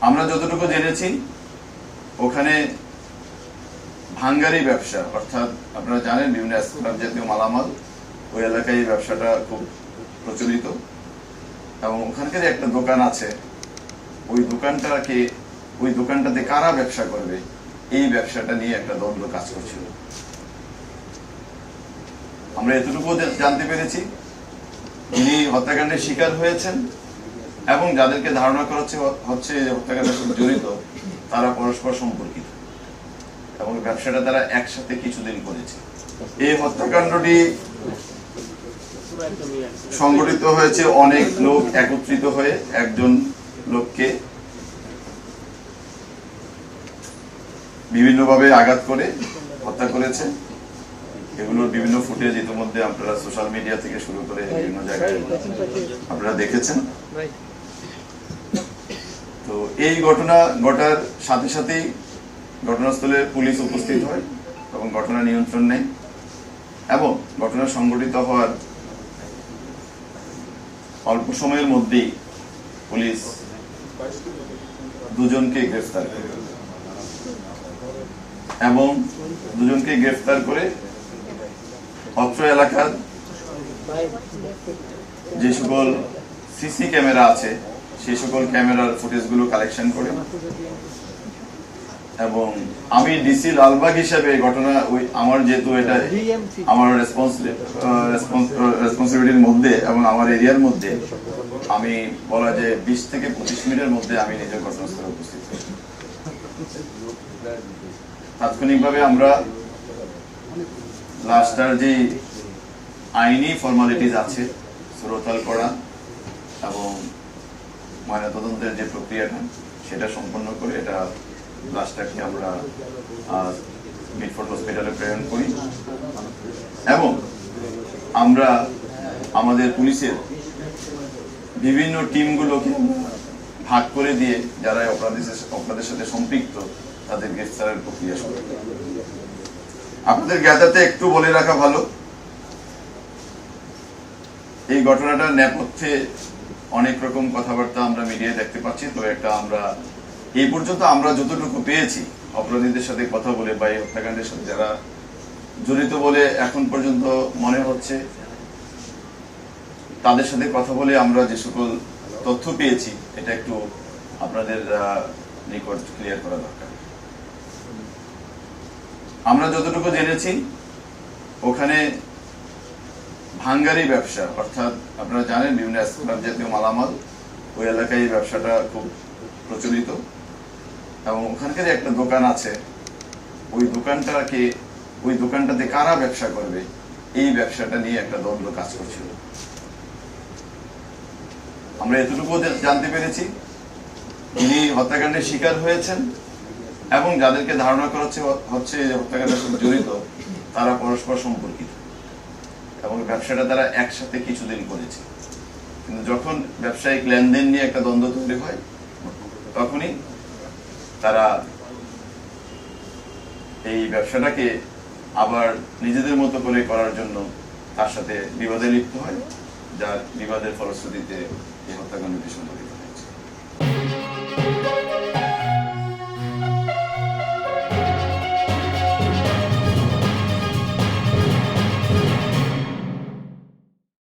আমরা যতটুকু জেনেছি, ওখানে ভাঙ্গারি ব্যবসা, অর্থাৎ আপনারা জানেন বিভিন্ন স্ক্র্যাপ জাতীয় মালামাল, ওই এলাকায় এই ব্যবসাটা খুব প্রচলিত। এবং ওখানকার একটা দোকান আছে, ওই দোকানটাকে, ওই দোকানটাতে কারা ব্যবসা করবে, এই ব্যবসাটা নিয়ে একটা দ্বন্দ্ব কাজ করছিল। আমরা এতটুকু জানতে পেরেছি। ইনি হত্যাকাণ্ডের শিকার হয়েছেন এবং যাদেরকে ধারণা করা হচ্ছে যে হত্যাকাণ্ডের সাথে জড়িত, তারা পরস্পর সম্পর্কিত। এবং ব্যবসাটা তারা একসাথে কিছুদিন করেছে। এই হত্যাকাণ্ডটি সংগঠিত হয়েছে অনেক লোক একত্রিত হয়ে একজন লোককে বিভিন্নভাবে আঘাত করে হত্যা করেছে। এগুলোর বিভিন্ন ফুটেজ ইতিমধ্যে আপনারা সোশ্যাল মিডিয়া থেকে শুরু করে বিভিন্ন জায়গায় আপনারা দেখেছেন। তো এই ঘটনা ঘটার সাথে সাথেই ঘটনাস্থলে পুলিশ উপস্থিত হয় এবং ঘটনা নিয়ন্ত্রণ নেয় এবং ঘটনা সংঘটিত হওয়ার অল্প সময়ের মধ্যেই পুলিশ দুজনকে গ্রেফতার করে এবং দুজনকে গ্রেফতার করে অত্র এলাকার যে সকল সিসি ক্যামেরা আছে সেই সকল ক্যামেরার ফুটেজগুলো কালেকশন করে। এবং আমি ডিসি লালবাগ হিসাবে ঘটনা ওই আমার যেহেতু এটা আমার রেসপন্সিবিলিটির মধ্যে এবং আমার এরিয়ার মধ্যে, আমি বলা যে বিশ থেকে পঁচিশ মিনিটের মধ্যে আমি নিজের ঘটনাস্থলে উপস্থিত তাৎক্ষণিকভাবে আমরা লাস্টার যে আইনি ফর্মালিটিস আছে, সুরতাল করা এবং ময়নাতদন্তের যে প্রক্রিয়াটা, সেটা সম্পন্ন করে এটা লাশটাকে আমরা মিটফোর্ড হসপিটালে প্রেরণ করি। এবং আমরা আমাদের পুলিশের বিভিন্ন টিমগুলোকে ভাগ করে দিয়ে যারা অপরাধীদের অপরাধের সাথে সম্পৃক্ত, তাদের গ্রেফতারের প্রক্রিয়া শুরু আপনাদের জ্ঞাতাতে একটু বলে রাখা ভালো। এই ঘটনাটার নেপথ্যে অনেক রকম কথাবার্তা আমরা মিডিয়ায় দেখতে পাচ্ছি, তো একটা আমরা, এই পর্যন্ত আমরা যতটুকু পেয়েছি অপরাধীদের সাথে কথা বলে বা এই হত্যাকাণ্ডের সাথে যারা জড়িত বলে এখন পর্যন্ত মনে হচ্ছে, তাদের সাথে কথা বলে আমরা যে সকল তথ্য পেয়েছি, এটা একটু আপনাদের নিকট ক্লিয়ার করা দরকার। আমরা যতটুকু জেনেছি, ওখানে ভাঙ্গারি ব্যবসা, অর্থাৎ আপনারা জানেন বিভিন্ন জাতীয় মালামাল, ওই এলাকায় এই ব্যবসাটা খুব প্রচলিত। এবং ওখানকার একটা দোকান আছে। ওই দোকানটাকে, ওই দোকানটাতে কারা ব্যবসা করবে? এই ব্যবসাটা নিয়ে একটা দ্বন্দ্ব কাজ করছিল। আমরা এতটুকু জানতে পেরেছি। ইনি হত্যাকাণ্ডের শিকার হয়েছেন এবং যাদেরকে ধারণা করা হচ্ছে হচ্ছে হত্যাকাণ্ডের সাথে জড়িত, তারা পরস্পর সম্পর্কিত। এবং ব্যবসাটা তারা একসাথে কিছুদিন করেছে। কিন্তু যখন ব্যবসায়িক লেনদেন নিয়ে একটা দ্বন্দ্ব তৈরি হয়, তখনই তারা এই ব্যবসাটাকে আবার নিজেদের মতো করে করার জন্য তার সাথে বিবাদে লিপ্ত হয়, যার বিবাদের ফলশ্রুতিতে এই হত্যাকাণ্ডটি সংঘটিত হয়েছে।